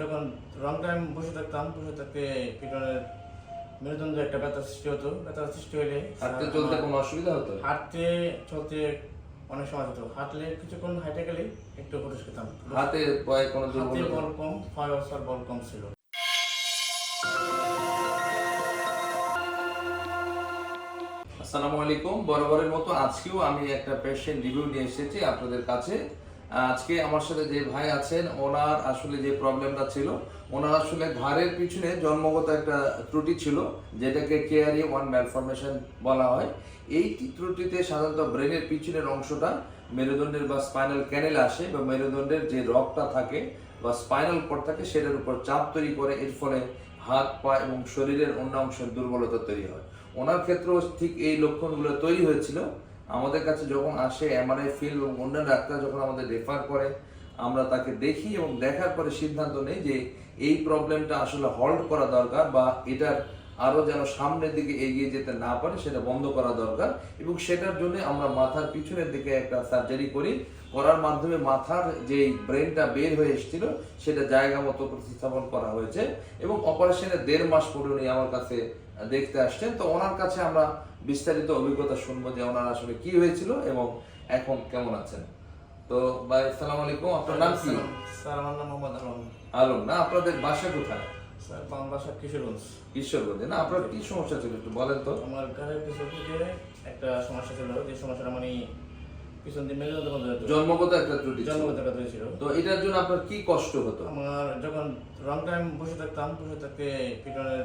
যখন long time বসে থাকতাম বসে থাকতে পিটনের মেরুদণ্ড একটা ব্যথা সৃষ্টি হতো। ব্যথা সৃষ্টি হলে হাঁটতে চলতে কোনো অসুবিধা হতো? হাঁটতে চলতে অনেক সময় হতো হাঁটলে কিছুক্ষণ হাঁটে গেলে একটু হুটুস খেতাম হাতে পায়ে কোনো হাতে বল কম পায়ে অবস্থার বল কম ছিল। আসসালামু আলাইকুম। বরাবরের মতো আজকেও আমি একটা পেশেন্ট রিভিউ নিয়ে এসেছি আপনাদের কাছে। আজকে আমার সাথে যে ভাই আছেন, ওনার আসলে যে প্রবলেমটা ছিল, ওনার আসলে ঘাড়ের পিছনে জন্মগত একটা ত্রুটি ছিল, যেটাকে কেয়ারি ওয়ান ম্যালফরমেশন বলা হয়। এই ত্রুটিতে সাধারণত ব্রেনের পিছনের অংশটা মেরুদণ্ডের বা স্পাইনাল ক্যানেল আসে বা মেরুদণ্ডের যে রগটা থাকে বা স্পাইনাল কর্ড থাকে, সেটার উপর চাপ তৈরি করে, এর ফলে হাত, পা এবং শরীরের অন্য অংশের দুর্বলতা তৈরি হয়। ওনার ক্ষেত্রেও ঠিক এই লক্ষণগুলো তৈরি হয়েছিল। আমাদের কাছে যখন আসে এমআরআই ফিল্ড এবং অন্যান্য ডাক্তার যখন আমাদের রেফার করে, আমরা তাকে দেখি এবং দেখার পরে সিদ্ধান্ত নেই যে এই প্রবলেমটা আসলে হল্ড করা দরকার বা এটার আরও যেন সামনের দিকে এগিয়ে যেতে না পারে সেটা বন্ধ করা দরকার। এবং সেটার জন্য আমরা মাথার পিছনের দিকে একটা সার্জারি করি। করার মাধ্যমে মাথার যে ব্রেনটা বের হয়ে এসেছিল সেটা জায়গা মতো প্রতিস্থাপন করা হয়েছে। এবং অপারেশনের দেড় মাস পরে উনি আমার কাছে দেখতে আসছেন। তো ওনার কাছে আমরা বিস্তারিত অভিজ্ঞতা শুনব যে ওনার আসলে কি হয়েছিল এবং এখন কেমন আছেন। তো ভাই সালাম আলাইকুম। আপনার নাম কি? স্যার আমার নাম মোহাম্মদ আলম। আলম না আপনাদের বাসা কোথায়? স্যার বাংলাদেশের কিশোরগঞ্জ ঈশ্বরগঞ্জে না আপনার কি সমস্যা ছিল একটু বলেন তো। আমার ঘরের পিছন থেকে একটা সমস্যা ছিল যে সমস্যাটা মানে পিছন দিয়ে মেরুদণ্ড জন্মগত একটা ত্রুটি। জন্মগত একটা ছিল। তো এটার জন্য আপনার কি কষ্ট হতো? আমার যখন লং টাইম বসে থাকতাম বসে থাকতে পিটনের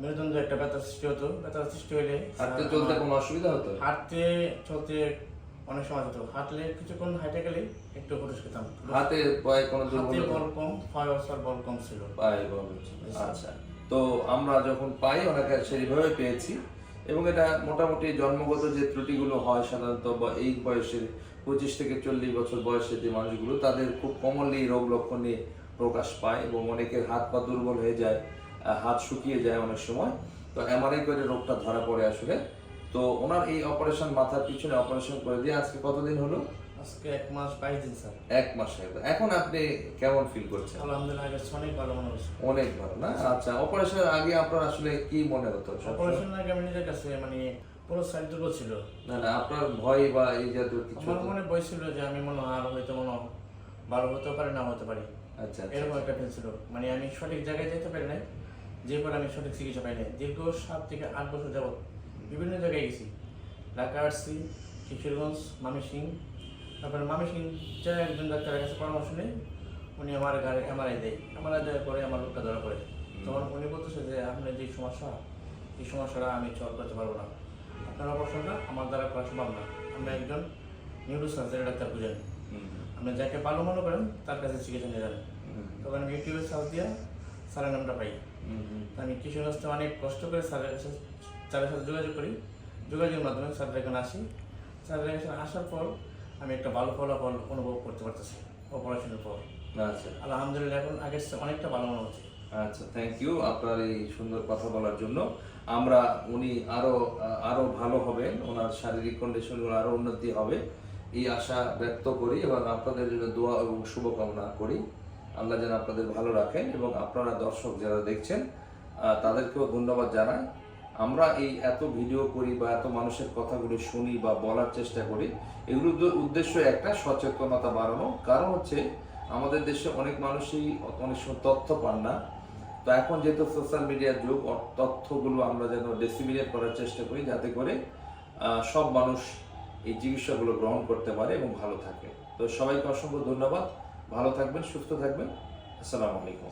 মেরুদণ্ড একটা ব্যথা সৃষ্টি হতো। ব্যথা সৃষ্টি হলে হাঁটতে চলতে কোনো অসুবিধা হতো? হাঁটতে চলতে অনেক সময় হতো হাঁটলে কিছুক্ষণ হাঁটে গেলে একটু হুটুস খেতাম হাতে পায়ে কোনো হাতে বল কম পায়ে বল কম ছিল। পায়ে বল আচ্ছা। তো আমরা যখন পাই সেইভাবে পেয়েছি। এবং এটা মোটামুটি জন্মগত যে ত্রুটিগুলো হয় সাধারণত বা এই বয়সের পঁচিশ থেকে চল্লিশ বছর বয়সের যে মানুষগুলো তাদের খুব কমনলি রোগ লক্ষণ নিয়ে প্রকাশ পায় এবং অনেকের হাত পা দুর্বল হয়ে যায় হাত শুকিয়ে যায় অনেক সময়। তো এমআরআই করে রোগটা ধরা পড়ে আসলে। তো ওনার এই অপারেশন মাথার পিছনে অপারেশন করে দিয়ে আজকে কতদিন হলো? আজকে এক মাস বাইশ দিন স্যার। এক মাস এখন আপনি কেমন ফিল করছেন? আলহামদুলিল্লাহ অনেক ভালো মনে হচ্ছে। অনেক ভালো না? আচ্ছা অপারেশনের আগে আপনার আসলে কি মনে হতো? অপারেশন আগে আমি নিজের কাছে মানে পুরো দুর্বল ছিল। না না আপনার ভয় বা এই জাতীয় কিছু আমার? মনে বই ছিল যে আমি মনে আর হয়তো মনে ভালো হতে পারে না হতে পারি। আচ্ছা আচ্ছা। এরকম একটা ছিল। মানে আমি সঠিক জায়গায় যেতে পারি নাই যে পরে আমি সঠিক চিকিৎসা পাই নাই। দীর্ঘ সাত থেকে আট বছর যাবত বিভিন্ন জায়গায় গেছি। ঢাকা আসছি কিশোরগঞ্জ মামিসিং তারপরে মামিসিং যে একজন ডাক্তারের কাছে পরামর্শ নেই উনি আমার গাড়ি এমআরআই দেয়। এমআরআই দেওয়ার পরে আমার রোগটা ধরা পড়ে। তখন উনি বলতেছে যে আপনার যে সমস্যা এই সমস্যাটা আমি সলভ করতে পারব না। আপনার অপারেশনটা আমার দ্বারা করা সম্ভব না। আমি একজন নিউরো সার্জারি ডাক্তার বুঝেন আপনি যাকে ভালো মনে করেন তার কাছে চিকিৎসা নিয়ে যাবেন। তখন আমি ইউটিউবে সার্চ দিয়ে স্যারের নামটা পাই। আমি কিশোরগঞ্জ থেকে অনেক কষ্ট করে স্যারের কাছে স্যারের সাথে যোগাযোগ করি। যোগাযোগের মাধ্যমে স্যারের এখানে আসি। স্যারের এখানে আসার পর আমি একটা ভালো ফলাফল অনুভব করতে পারতেছি অপারেশনের পর। আচ্ছা। আলহামদুলিল্লাহ এখন আগের অনেকটা ভালো মনে হচ্ছে। আচ্ছা থ্যাংক ইউ আপনার এই সুন্দর কথা বলার জন্য। আমরা উনি আরও আরও ভালো হবেন ওনার শারীরিক কন্ডিশনগুলো আরও উন্নতি হবে এই আশা ব্যক্ত করি এবং আপনাদের জন্য দোয়া এবং শুভকামনা করি। আল্লাহ যেন আপনাদের ভালো রাখেন এবং আপনারা দর্শক যারা দেখছেন তাদেরকেও ধন্যবাদ জানাই। আমরা এই এত ভিডিও করি বা এত মানুষের কথাগুলো শুনি বা বলার চেষ্টা করি, এগুলোর উদ্দ- উদ্দেশ্য একটা, সচেতনতা বাড়ানো। কারণ হচ্ছে, আমাদের দেশে অনেক মানুষই অনেক সময় তথ্য পান না। তো এখন যেহেতু সোশ্যাল মিডিয়ার যুগ তথ্যগুলো আমরা যেন ডিসিমিনেট করার চেষ্টা করি, যাতে করে সব মানুষ এই চিকিৎসাগুলো গ্রহণ করতে পারে এবং ভালো থাকে। তো সবাইকে অসংখ্য ধন্যবাদ। ভালো থাকবেন, সুস্থ থাকবেন। আসসালামু আলাইকুম।